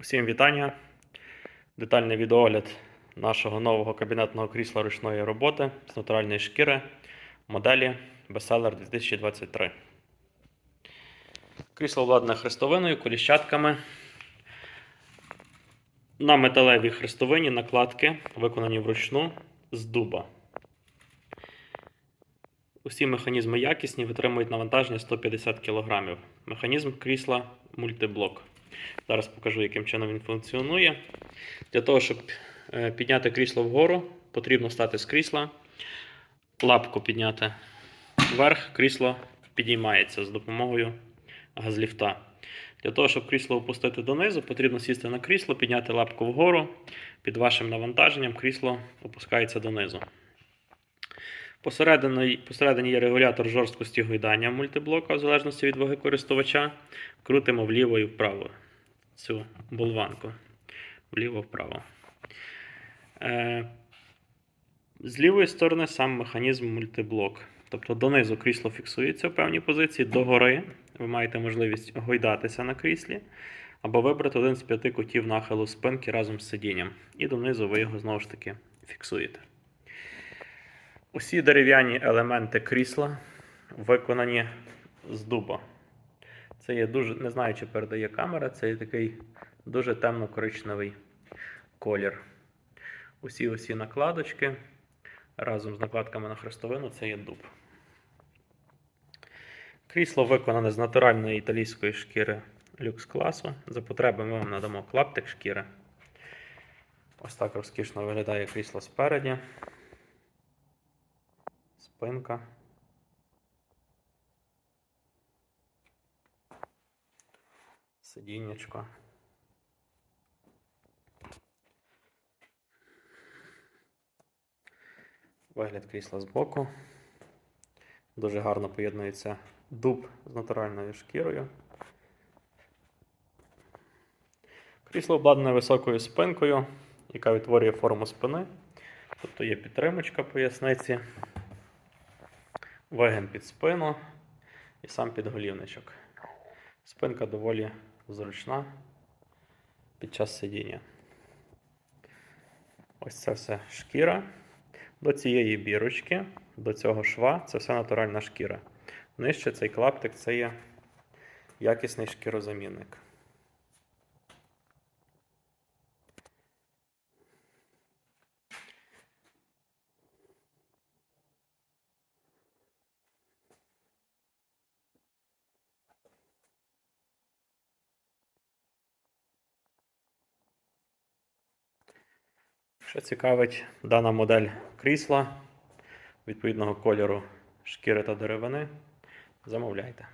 Усім вітання. Детальний відеогляд нашого нового кабінетного крісла ручної роботи з натуральної шкіри моделі Bestseller 2023. Крісло обладнане хрестовиною, коліщатками. На металевій хрестовині накладки виконані вручну з дуба. Усі механізми якісні, витримують навантаження 150 кг. Механізм крісла мультиблок. Зараз покажу, яким чином він функціонує. Для того, щоб е, підняти крісло вгору, потрібно стати з крісла, лапку підняти вверх, крісло підіймається з допомогою газліфта. Для того, щоб крісло опустити донизу, потрібно сісти на крісло, підняти лапку вгору. Під вашим навантаженням крісло опускається донизу. Посередині, посередині є регулятор жорсткості гойдання мультиблока, в залежності від ваги користувача. Крутимо вліво і вправо цю болванку. Вліво-вправо. Е, з лівої сторони сам механізм мультиблок. Тобто донизу крісло фіксується в певній позиції, догори ви маєте можливість гойдатися на кріслі, або вибрати один з п'яти кутів нахилу спинки разом з сидінням. І донизу ви його знову ж таки фіксуєте. Усі дерев'яні елементи крісла виконані з дуба. Це є дуже, не знаю, чи передає камера, це є такий дуже темно-коричневий колір. Усі усі накладочки разом з накладками на хрестовину це є дуб. Крісло виконане з натуральної італійської шкіри люкс класу. За потреби ми вам надамо клаптик шкіри. Ось так розкішно виглядає крісло спереді. Спинка. Сидіннячко. Вигляд крісла збоку. Дуже гарно поєднується дуб з натуральною шкірою. Крісло обладнане високою спинкою, яка відтворює форму спини. Тобто є підтримочка поясниці, вигин під спину і сам підголівничок. Спинка доволі зручна під час сидіння. Ось це все шкіра. До цієї бірочки, до цього шва це все натуральна шкіра. Нижче цей клаптик це є якісний шкірозамінник. Що цікавить, дана модель крісла відповідного кольору шкіри та деревини. Замовляйте.